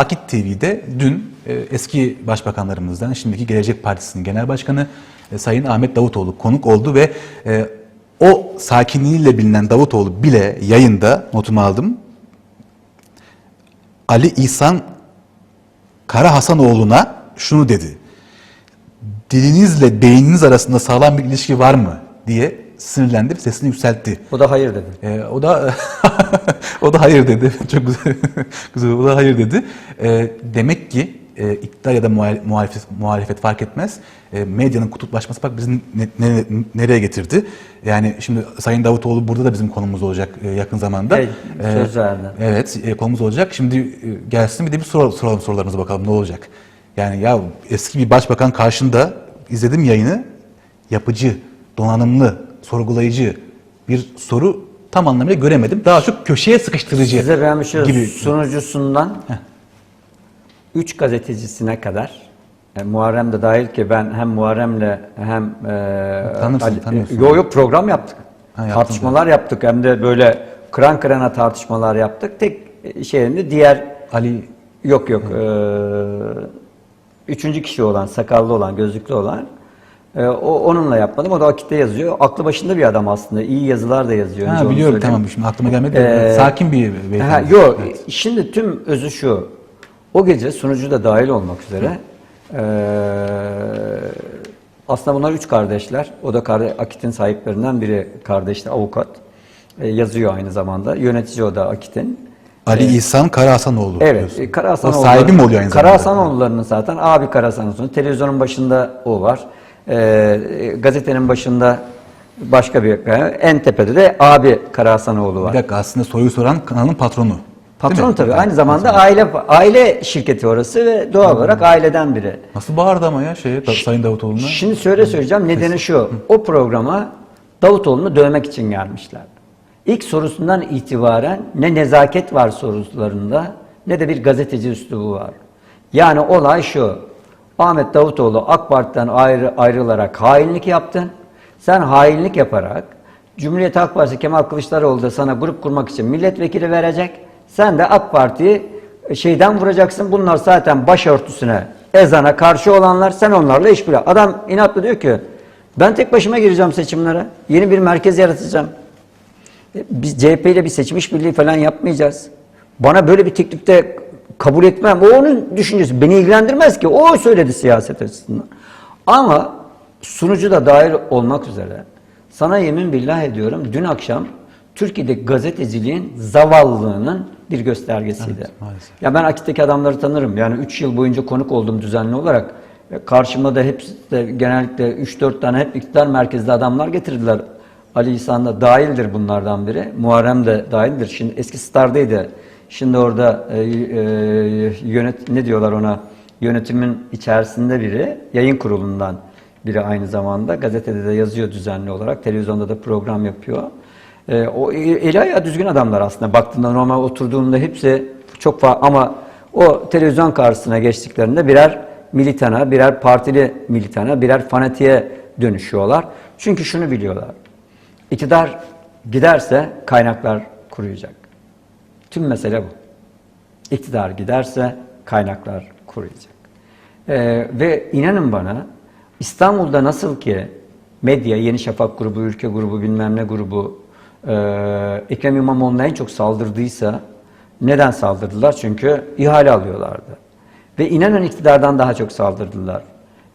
Akit TV'de dün e, eski başbakanlarımızdan şimdiki Gelecek Partisi'nin genel başkanı e, Sayın Ahmet Davutoğlu konuk oldu ve e, o sakinliğiyle bilinen Davutoğlu bile yayında notumu aldım. Ali İhsan Kara Hasanoğlu'na şunu dedi. Dilinizle beyniniz arasında sağlam bir ilişki var mı diye sinirlendi ve sesini yükseltti. Bu da hayır dedi. Ee, o da o da hayır dedi. Çok güzel. güzel. O da hayır dedi. Ee, demek ki e, iktidar ya da muhal- muhalefet, muhalefet fark etmez. E, medyanın kutuplaşması bak bizi ne- ne- nereye getirdi? Yani şimdi Sayın Davutoğlu burada da bizim konumuz olacak e, yakın zamanda. Evet, söz verdi. Evet, e, konumuz olacak. Şimdi e, gelsin bir de bir sor- soralım sorularınızı bakalım ne olacak. Yani ya eski bir başbakan karşında izledim yayını. Yapıcı, donanımlı, sorgulayıcı bir soru tam anlamıyla göremedim. Daha çok köşeye sıkıştırıcı Size ben bir şey gibi. sunucusundan üç gazetecisine kadar e, Muharrem de dahil ki ben hem Muharrem'le hem e, Tanırsın, tanıyorsun. Yo yo program yaptık. Ha, tartışmalar yaptık hem de böyle kıran kırana tartışmalar yaptık. Tek şeyinde diğer Ali yok yok e, üçüncü kişi olan sakallı olan gözlüklü olan e, o onunla yapmadım. O da akitte yazıyor. Aklı başında bir adam aslında. İyi yazılar da yazıyor. ha, biliyorum tamam şimdi aklıma gelmedi. Ee, Sakin bir Ha, beyefendi. yok. Evet. Şimdi tüm özü şu. O gece sunucu da dahil olmak üzere eee, aslında bunlar üç kardeşler. O da Akit'in sahiplerinden biri kardeşti, avukat. E, yazıyor aynı zamanda. Yönetici o da Akit'in. Ali İhsan Kara Hasanoğlu. Evet, e, Kara O sahibi mi oluyor aynı zamanda? Hasanoğulları'nın zaten abi Kara Hasanoğlu. Televizyonun başında o var. Ee, gazetenin başında başka bir en tepede de abi Kara Hasanoğlu var. Bir dakika aslında soruyu soran kanalın patronu. Patron tabii. Aynı zamanda aile aile şirketi orası ve doğal olarak aileden biri. Nasıl bağırdı ama ya şeye, da- Sayın Davutoğlu'na? Şimdi söyle söyleyeceğim. Nedeni şu. O programa Davutoğlu'nu dövmek için gelmişler. İlk sorusundan itibaren ne nezaket var sorularında ne de bir gazeteci üslubu var. Yani olay şu. Ahmet Davutoğlu AK Parti'den ayrı, ayrılarak hainlik yaptın. Sen hainlik yaparak Cumhuriyet Halk Partisi Kemal Kılıçdaroğlu da sana grup kurmak için milletvekili verecek. Sen de AK Parti'yi şeyden vuracaksın. Bunlar zaten başörtüsüne, ezana karşı olanlar. Sen onlarla işbirliği. Adam inatlı diyor ki ben tek başıma gireceğim seçimlere. Yeni bir merkez yaratacağım. E, Biz CHP ile bir seçim işbirliği falan yapmayacağız. Bana böyle bir teklifte kabul etmem. O onun düşüncesi. Beni ilgilendirmez ki. O söyledi siyaset açısından. Ama sunucu da dahil olmak üzere sana yemin billah ediyorum dün akşam Türkiye'de gazeteciliğin zavallılığının bir göstergesiydi. Evet, maalesef. Ya ben Akit'teki adamları tanırım. Yani 3 yıl boyunca konuk oldum düzenli olarak. Karşıma da hepsi de genellikle 3-4 tane hep iktidar merkezli adamlar getirdiler. Ali İhsan da dahildir bunlardan biri. Muharrem de dahildir. Şimdi eski Star'daydı. Şimdi orada e, e, yönet ne diyorlar ona? Yönetimin içerisinde biri, yayın kurulundan biri aynı zamanda. Gazetede de yazıyor düzenli olarak. Televizyonda da program yapıyor. E, o eli ayağı düzgün adamlar aslında. Baktığında normal oturduğunda hepsi çok fa ama o televizyon karşısına geçtiklerinde birer militana, birer partili militana, birer fanatiğe dönüşüyorlar. Çünkü şunu biliyorlar. İktidar giderse kaynaklar kuruyacak. Tüm mesele bu. İktidar giderse kaynaklar kuruyacak. Ee, ve inanın bana İstanbul'da nasıl ki medya, Yeni Şafak grubu, Ülke grubu, bilmem ne grubu e, Ekrem İmamoğlu'na en çok saldırdıysa neden saldırdılar? Çünkü ihale alıyorlardı. Ve inanın iktidardan daha çok saldırdılar.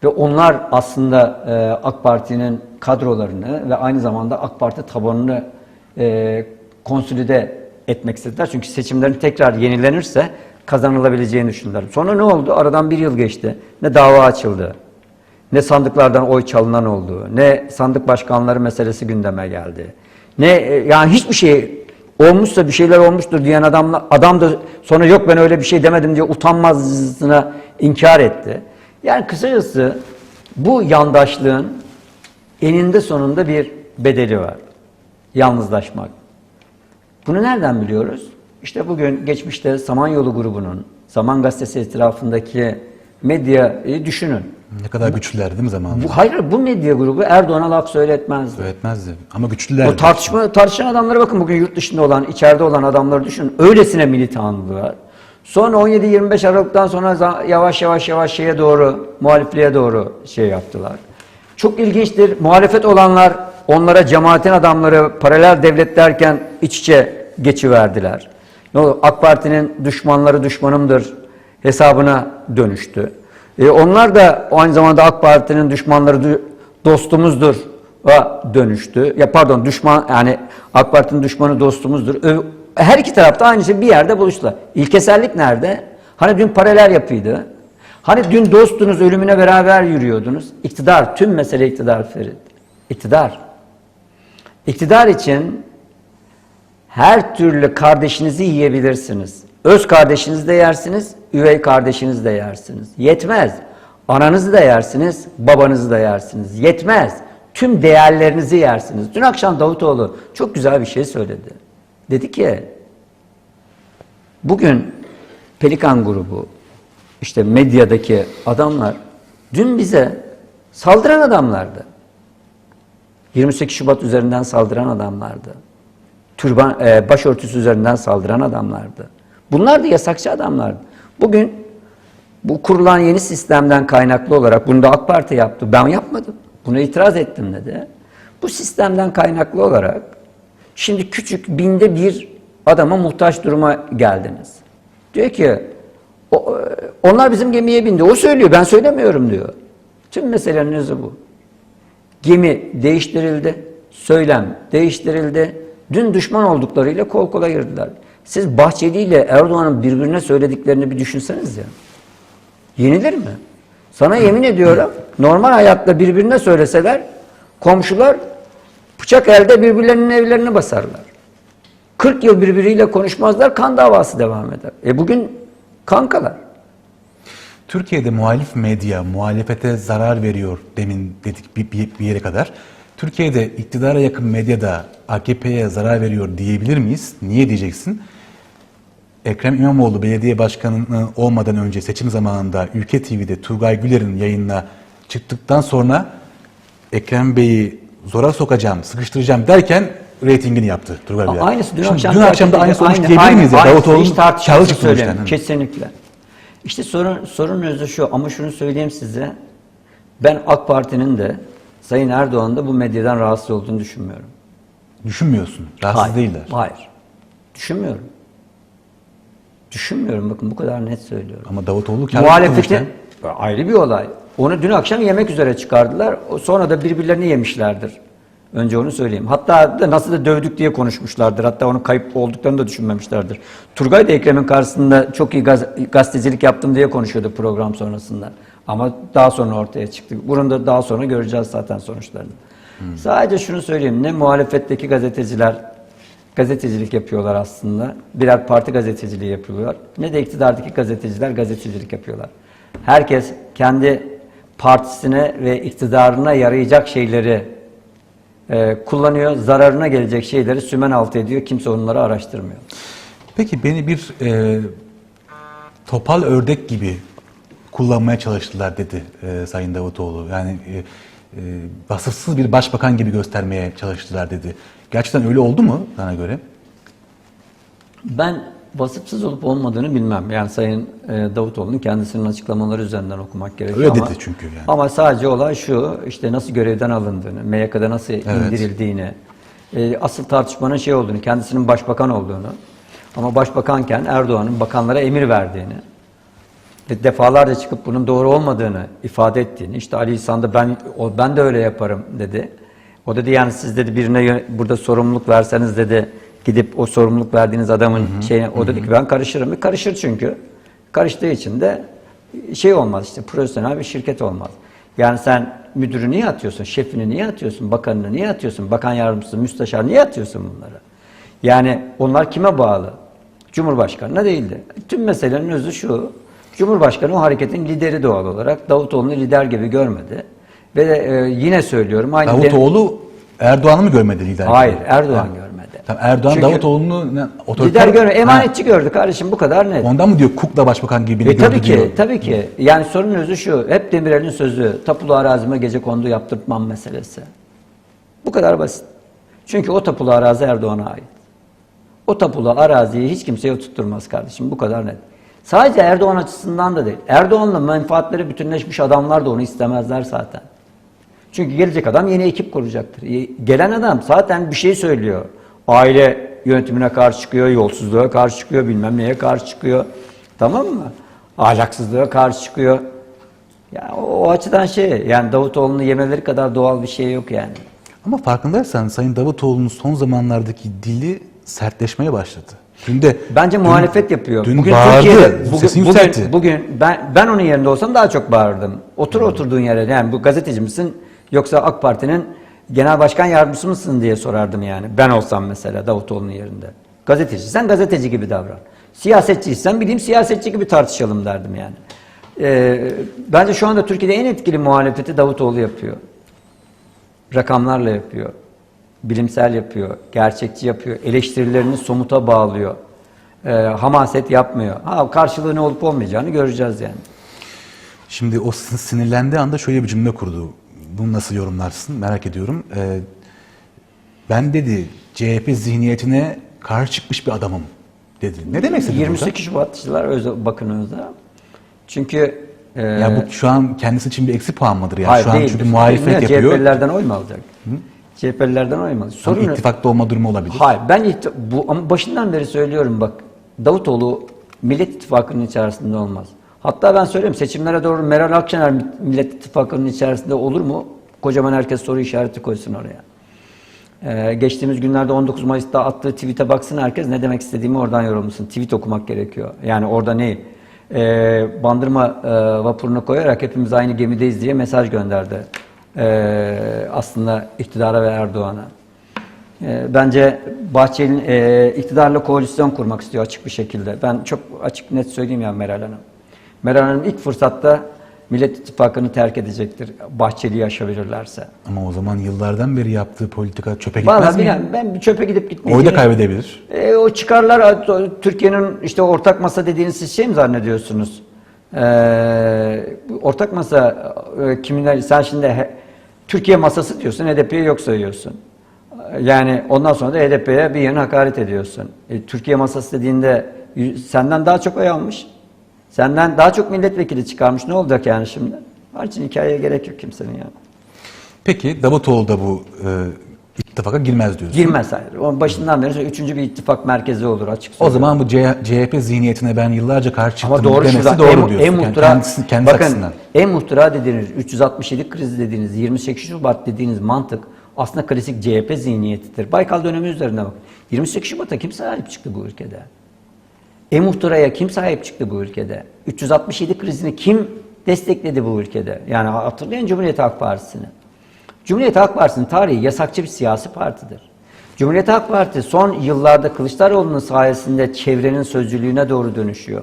Ve onlar aslında e, AK Parti'nin kadrolarını ve aynı zamanda AK Parti tabanını e, konsolide etmek istediler. Çünkü seçimlerin tekrar yenilenirse kazanılabileceğini düşündüler. Sonra ne oldu? Aradan bir yıl geçti. Ne dava açıldı, ne sandıklardan oy çalınan oldu, ne sandık başkanları meselesi gündeme geldi. Ne e, yani hiçbir şey olmuşsa bir şeyler olmuştur diyen adamla adam da sonra yok ben öyle bir şey demedim diye utanmazlığına inkar etti. Yani kısacası bu yandaşlığın eninde sonunda bir bedeli var. Yalnızlaşmak. Bunu nereden biliyoruz? İşte bugün geçmişte Samanyolu grubunun, Zaman Gazetesi etrafındaki medyayı düşünün. Ne kadar güçlüler değil mi zamanında? Bu, hayır bu medya grubu Erdoğan'a laf söyletmezdi. Öğretmezdi. Ama güçlüler. O tartışma tartışan adamlara bakın bugün yurt dışında olan, içeride olan adamları düşünün. Öylesine militanlığı var. Sonra 17-25 Aralık'tan sonra yavaş yavaş yavaş şeye doğru, muhalifliğe doğru şey yaptılar. Çok ilginçtir. Muhalefet olanlar onlara cemaatin adamları paralel devlet derken iç içe geçiverdiler. Ne oldu? AK Parti'nin düşmanları düşmanımdır hesabına dönüştü. E, onlar da aynı zamanda AK Parti'nin düşmanları dü- dostumuzdur dönüştü. Ya pardon düşman yani AK Parti'nin düşmanı dostumuzdur. Her iki tarafta aynı şey bir yerde buluştular. İlkesellik nerede? Hani dün paralel yapıydı. Hani dün dostunuz ölümüne beraber yürüyordunuz. İktidar, tüm mesele iktidar Ferit. İktidar. İktidar için her türlü kardeşinizi yiyebilirsiniz. Öz kardeşinizi de yersiniz, üvey kardeşinizi de yersiniz. Yetmez. Ananızı da yersiniz, babanızı da yersiniz. Yetmez. Tüm değerlerinizi yersiniz. Dün akşam Davutoğlu çok güzel bir şey söyledi. Dedi ki, bugün Pelikan grubu, işte medyadaki adamlar dün bize saldıran adamlardı. 28 Şubat üzerinden saldıran adamlardı. Türban, e, başörtüsü üzerinden saldıran adamlardı. Bunlar da yasakçı adamlardı. Bugün bu kurulan yeni sistemden kaynaklı olarak bunu da AK Parti yaptı. Ben yapmadım. Buna itiraz ettim dedi. Bu sistemden kaynaklı olarak şimdi küçük binde bir adama muhtaç duruma geldiniz. Diyor ki o- e, onlar bizim gemiye bindi. O söylüyor ben söylemiyorum diyor. Tüm meselenin özü bu. Gemi değiştirildi, söylem değiştirildi. Dün düşman olduklarıyla kol kola girdiler. Siz Bahçeli ile Erdoğan'ın birbirine söylediklerini bir düşünseniz ya. Yenilir mi? Sana yemin ediyorum normal hayatta birbirine söyleseler komşular bıçak elde birbirlerinin evlerini basarlar. 40 yıl birbiriyle konuşmazlar kan davası devam eder. E bugün kankalar. Türkiye'de muhalif medya muhalefete zarar veriyor demin dedik bir, bir, bir yere kadar. Türkiye'de iktidara yakın medyada AKP'ye zarar veriyor diyebilir miyiz? Niye diyeceksin? Ekrem İmamoğlu belediye başkanı olmadan önce seçim zamanında Ülke TV'de Turgay Güler'in yayınına çıktıktan sonra Ekrem Bey'i zora sokacağım, sıkıştıracağım derken reytingini yaptı Turgay Güler. Aynısı dün Şimdi akşam dün akşam da aynı sonuç aynı, diyebilir aynı, miyiz ya? aynısı. Davutoğlu'nun Hiç tartışmasız sonuçta. Kesinlikle. İşte sorun, sorun özü şu ama şunu söyleyeyim size. Ben AK Parti'nin de Sayın Erdoğan'ın da bu medyadan rahatsız olduğunu düşünmüyorum. Düşünmüyorsun. Rahatsız Hayır, değiller. Hayır. Düşünmüyorum. Düşünmüyorum bakın bu kadar net söylüyorum. Ama Davutoğlu kağıdı Muhalefetin ayrı bir olay. Onu dün akşam yemek üzere çıkardılar. Sonra da birbirlerini yemişlerdir. Önce onu söyleyeyim. Hatta nasıl da dövdük diye konuşmuşlardır. Hatta onun kayıp olduklarını da düşünmemişlerdir. Turgay da Ekrem'in karşısında çok iyi gaz- gazetecilik yaptım diye konuşuyordu program sonrasında. Ama daha sonra ortaya çıktı. Bunu da daha sonra göreceğiz zaten sonuçlarını. Sadece şunu söyleyeyim. Ne muhalefetteki gazeteciler gazetecilik yapıyorlar aslında. Birer parti gazeteciliği yapıyorlar. Ne de iktidardaki gazeteciler gazetecilik yapıyorlar. Herkes kendi partisine ve iktidarına yarayacak şeyleri e, kullanıyor. Zararına gelecek şeyleri sümen altı ediyor. Kimse onları araştırmıyor. Peki beni bir e, topal ördek gibi kullanmaya çalıştılar dedi e, Sayın Davutoğlu. Yani e, e, vasıfsız bir başbakan gibi göstermeye çalıştılar dedi. Gerçekten öyle oldu mu sana göre? Ben vasıfsız olup olmadığını bilmem. Yani Sayın e, Davutoğlu'nun kendisinin açıklamaları üzerinden okumak gerekiyor Öyle ama, dedi çünkü yani. Ama sadece olay şu, işte nasıl görevden alındığını, MYK'da nasıl indirildiğini, e, asıl tartışmanın şey olduğunu, kendisinin başbakan olduğunu ama başbakanken Erdoğan'ın bakanlara emir verdiğini ve defalarca çıkıp bunun doğru olmadığını ifade ettiğini, işte Ali İhsan da ben, o, ben de öyle yaparım dedi. O dedi yani siz dedi birine burada sorumluluk verseniz dedi gidip o sorumluluk verdiğiniz adamın şeyine o dedi ki ben karışırım. E, Karışır çünkü. Karıştığı için de şey olmaz işte profesyonel bir şirket olmaz. Yani sen müdürü niye atıyorsun? Şefini niye atıyorsun? Bakanını niye atıyorsun? Bakan yardımcısı, müsteşar niye atıyorsun bunları? Yani onlar kime bağlı? Cumhurbaşkanına değildi. Tüm meselenin özü şu. Cumhurbaşkanı o hareketin lideri doğal olarak. Davutoğlu'nu lider gibi görmedi. Ve e, yine söylüyorum aynı Davutoğlu Erdoğan'ı mı görmedi lider? Hayır? Erdoğan Ha. görmedi. Tamam, Erdoğan Çünkü Davutoğlu'nu otoriter... lider görmedi. Ha, Emanetçi gördü kardeşim bu kadar net. Ondan mı diyor Kukla Başbakan gibi E gördü tabii diyor. ki, tabii ki. Yani sorunun özü şu. Hep Demirel'in sözü. Tapulu arazime gece kondu yaptırtmam meselesi. Bu kadar basit. Çünkü o tapulu arazi Erdoğan'a ait. O tapulu araziyi hiç kimseye tutturmaz kardeşim. Bu kadar net. Sadece Erdoğan açısından da değil. Erdoğan'la menfaatleri bütünleşmiş adamlar da onu istemezler zaten. Çünkü gelecek adam yeni ekip kuracaktır. E, Gelen adam zaten bir şey söylüyor. Aile yönetimine karşı çıkıyor, yolsuzluğa karşı çıkıyor, bilmem neye karşı çıkıyor. Tamam mı? Ahlaksızlığa karşı çıkıyor. Ya o, o açıdan şey yani Davutoğlu'nu yemeleri kadar doğal bir şey yok yani. Ama farkındaysan Sayın Davutoğlu'nun son zamanlardaki dili sertleşmeye başladı. Dün de Bence muhalefet yapıyor. Dün bugün bağırdı, Türkiye'de bugün, sesini bugün, yükseltti. bugün ben ben onun yerinde olsam daha çok bağırırdım. Otur oturduğun yere yani bu gazeteci misin yoksa AK Parti'nin genel başkan yardımcısı mısın diye sorardım yani. Ben olsam mesela Davutoğlu'nun yerinde. Gazeteciysen gazeteci gibi davran. Siyasetçiysen bileyim siyasetçi gibi tartışalım derdim yani. Ee, bence şu anda Türkiye'de en etkili muhalefeti Davutoğlu yapıyor. Rakamlarla yapıyor. Bilimsel yapıyor. Gerçekçi yapıyor. Eleştirilerini somuta bağlıyor. Ee, hamaset yapmıyor. Ha, karşılığı ne olup olmayacağını göreceğiz yani. Şimdi o sin- sinirlendiği anda şöyle bir cümle kurdu. Bunu nasıl yorumlarsın merak ediyorum. Ee, ben dedi CHP zihniyetine karşı çıkmış bir adamım dedi. Ne demek istedi 28 Şubatçılar özel, bakın özel. Çünkü e, burada? Ya bu şu an kendisi için bir eksi puan mıdır ya? hayır şu an değil. çünkü muhalefet yapıyor. CHP'lilerden oy mu alacak? CHP'lilerden oy mu alacak? Tam Sorun ittifakta olma durumu olabilir. Hayır ben bu ama başından beri söylüyorum bak Davutoğlu Millet İttifakı'nın içerisinde olmaz. Hatta ben söyleyeyim seçimlere doğru Meral Akşener Millet İttifakı'nın içerisinde olur mu? Kocaman herkes soru işareti koysun oraya. Ee, geçtiğimiz günlerde 19 Mayıs'ta attığı tweet'e baksın herkes ne demek istediğimi oradan yorumlasın. Tweet okumak gerekiyor. Yani orada ne? Ee, bandırma e, vapuruna koyarak hepimiz aynı gemideyiz diye mesaj gönderdi. Ee, aslında iktidara ve Erdoğan'a. Ee, Bence Bahçeli'nin e, iktidarla koalisyon kurmak istiyor açık bir şekilde. Ben çok açık net söyleyeyim ya Meral Hanım. Meral Hanım ilk fırsatta Millet İttifakı'nı terk edecektir. Bahçeli'yi aşabilirlerse. Ama o zaman yıllardan beri yaptığı politika çöpe gitmez Vallahi mi? bilmem, ben bir çöpe gidip gitmeyeceğim. Oy da kaybedebilir. E, o çıkarlar Türkiye'nin işte ortak masa dediğiniz siz şey mi zannediyorsunuz? E, ortak masa e, kiminler sen şimdi he- Türkiye masası diyorsun HDP'yi yok sayıyorsun. Yani ondan sonra da HDP'ye bir yana hakaret ediyorsun. E, Türkiye masası dediğinde senden daha çok oy almış. Senden daha çok milletvekili çıkarmış. Ne olacak yani şimdi? Onun için hikayeye gerek yok kimsenin yani. Peki Davutoğlu da bu e, ittifaka girmez diyorsun. Girmez hayır. Onun başından beri üçüncü bir ittifak merkezi olur açık O söylüyorum. zaman bu C- CHP zihniyetine ben yıllarca karşı çıktım Ama doğru demesi şurada. doğru en, diyorsun. en Yani muhtıra, kendisi, bakın açısından. en muhtıra dediğiniz, 367 krizi dediğiniz, 28 Şubat dediğiniz mantık aslında klasik CHP zihniyetidir. Baykal dönemi üzerine bak. 28 Şubat'a kim sahip çıktı bu ülkede? E-Muhtıra'ya kim sahip çıktı bu ülkede? 367 krizini kim destekledi bu ülkede? Yani hatırlayın Cumhuriyet Halk Partisi'ni. Cumhuriyet Halk Partisi'nin tarihi yasakçı bir siyasi partidir. Cumhuriyet Halk Partisi son yıllarda Kılıçdaroğlu'nun sayesinde çevrenin sözcülüğüne doğru dönüşüyor.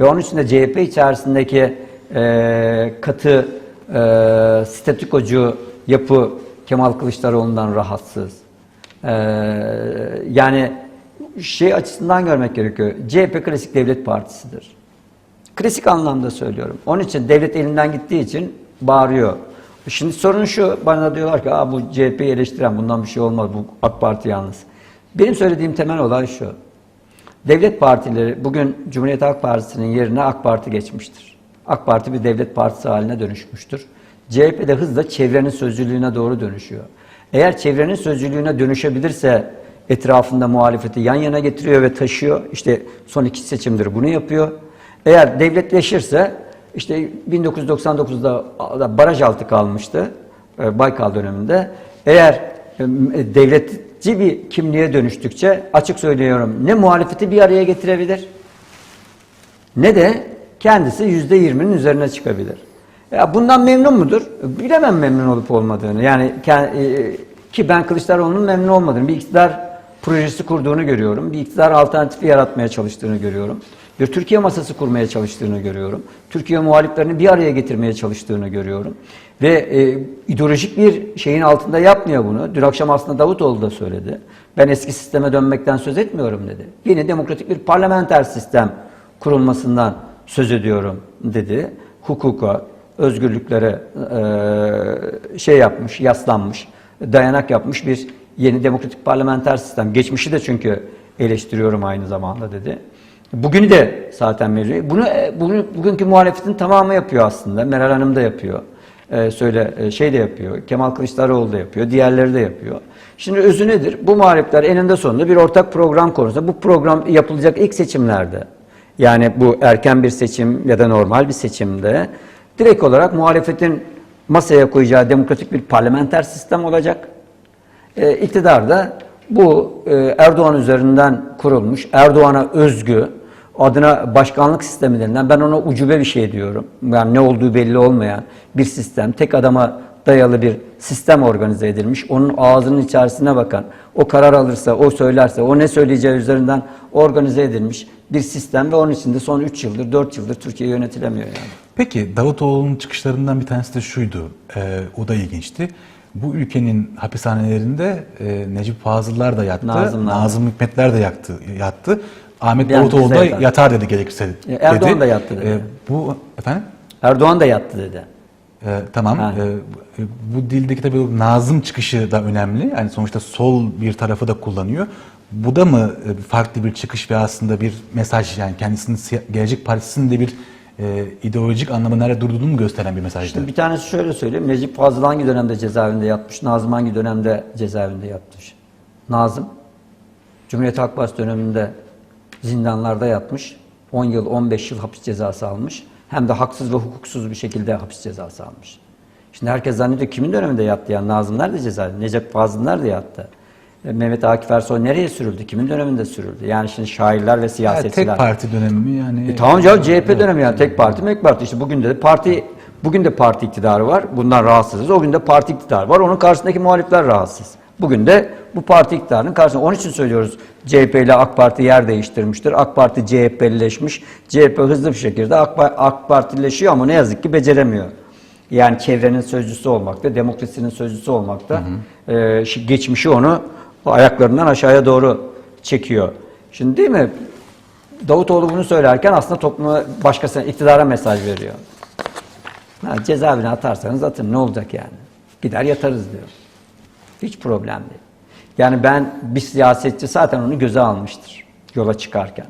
Ve onun için de CHP içerisindeki e, katı e, statükocu yapı Kemal Kılıçdaroğlu'ndan rahatsız. E, yani şey açısından görmek gerekiyor. CHP klasik devlet partisidir. Klasik anlamda söylüyorum. Onun için devlet elinden gittiği için bağırıyor. Şimdi sorun şu, bana diyorlar ki Aa, bu CHP'yi eleştiren bundan bir şey olmaz, bu AK Parti yalnız. Benim söylediğim temel olay şu. Devlet partileri bugün Cumhuriyet Halk Partisi'nin yerine AK Parti geçmiştir. AK Parti bir devlet partisi haline dönüşmüştür. CHP de hızla çevrenin sözcülüğüne doğru dönüşüyor. Eğer çevrenin sözcülüğüne dönüşebilirse etrafında muhalefeti yan yana getiriyor ve taşıyor. İşte son iki seçimdir bunu yapıyor. Eğer devletleşirse işte 1999'da da baraj altı kalmıştı e, Baykal döneminde. Eğer e, devletçi bir kimliğe dönüştükçe açık söylüyorum ne muhalefeti bir araya getirebilir ne de kendisi yüzde yirminin üzerine çıkabilir. Ya bundan memnun mudur? Bilemem memnun olup olmadığını. Yani e, ki ben Kılıçdaroğlu'nun memnun olmadığını, bir iktidar projesi kurduğunu görüyorum. Bir iktidar alternatifi yaratmaya çalıştığını görüyorum. Bir Türkiye masası kurmaya çalıştığını görüyorum. Türkiye muhaliflerini bir araya getirmeye çalıştığını görüyorum. Ve e, ideolojik bir şeyin altında yapmıyor bunu. Dün akşam aslında Davutoğlu da söyledi. Ben eski sisteme dönmekten söz etmiyorum dedi. Yeni demokratik bir parlamenter sistem kurulmasından söz ediyorum dedi. Hukuka, özgürlüklere e, şey yapmış, yaslanmış, dayanak yapmış bir yeni demokratik parlamenter sistem. Geçmişi de çünkü eleştiriyorum aynı zamanda dedi. Bugün de zaten mevzu. Bunu, e, bunu bugünkü muhalefetin tamamı yapıyor aslında. Meral Hanım da yapıyor. Ee, söyle e, şey de yapıyor. Kemal Kılıçdaroğlu da yapıyor. Diğerleri de yapıyor. Şimdi özü nedir? Bu muhalefetler eninde sonunda bir ortak program konusunda. Bu program yapılacak ilk seçimlerde. Yani bu erken bir seçim ya da normal bir seçimde direkt olarak muhalefetin masaya koyacağı demokratik bir parlamenter sistem olacak. E, iktidar da bu e, Erdoğan üzerinden kurulmuş, Erdoğan'a özgü, adına başkanlık sistemi denilen, ben ona ucube bir şey diyorum. Yani ne olduğu belli olmayan bir sistem, tek adama dayalı bir sistem organize edilmiş. Onun ağzının içerisine bakan, o karar alırsa, o söylerse, o ne söyleyeceği üzerinden organize edilmiş bir sistem ve onun içinde son 3 yıldır, 4 yıldır Türkiye yönetilemiyor yani. Peki Davutoğlu'nun çıkışlarından bir tanesi de şuydu. Ee, o da ilginçti. Bu ülkenin hapishanelerinde e, Necip Fazıllar da yattı, Nazımlar. Nazım Hikmetler de yattı, yattı. Ahmet Yani Davutoğlu da yatar. yatar dedi gerekirse. E, Erdoğan dedi. da yattı dedi. E, bu efendim? Erdoğan da yattı dedi. E, tamam. Ha. E, bu dildeki tabii Nazım çıkışı da önemli. Yani sonuçta sol bir tarafı da kullanıyor. Bu da mı e, farklı bir çıkış ve aslında bir mesaj yani kendisinin Gelecek Partisi'nin de bir e, ideolojik anlamda nerede durduğunu mu gösteren bir mesajdı? Şimdi bir tanesi şöyle söyleyeyim. Necip Fazıl hangi dönemde cezaevinde yatmış? Nazım hangi dönemde cezaevinde yatmış? Nazım, Cumhuriyet Halk Partisi döneminde zindanlarda yatmış. 10 yıl, 15 yıl hapis cezası almış. Hem de haksız ve hukuksuz bir şekilde hapis cezası almış. Şimdi herkes zannediyor kimin döneminde yattı yani? Nazım nerede cezaevinde? Necip Fazıl nerede yattı? Mehmet Akif Ersoy nereye sürüldü? Kimin döneminde sürüldü? Yani şimdi şairler ve Yani siyasetçiler. tek parti dönemi mi yani? E tamam canım CHP dönemi yani tek parti mek parti işte bugün de parti bugün de parti iktidarı var. Bundan rahatsızız. O gün de parti iktidarı var. Onun karşısındaki muhalifler rahatsız. Bugün de bu parti iktidarının karşısında. Onun için söylüyoruz CHP ile AK Parti yer değiştirmiştir. AK Parti CHP'lileşmiş. CHP hızlı bir şekilde AK, AK Partileşiyor ama ne yazık ki beceremiyor. Yani çevrenin sözcüsü olmakta, demokrasinin sözcüsü olmakta. Ee, şi- geçmişi onu ayaklarından aşağıya doğru çekiyor. Şimdi değil mi? Davutoğlu bunu söylerken aslında topluma başkasına, iktidara mesaj veriyor. Ha, cezaevine atarsanız atın ne olacak yani? Gider yatarız diyor. Hiç problem değil. Yani ben bir siyasetçi zaten onu göze almıştır yola çıkarken.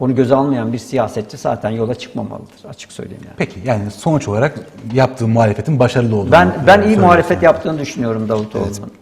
Onu göze almayan bir siyasetçi zaten yola çıkmamalıdır açık söyleyeyim yani. Peki yani sonuç olarak yaptığı muhalefetin başarılı olduğunu Ben ben iyi muhalefet yaptığını düşünüyorum Davutoğlu'nun.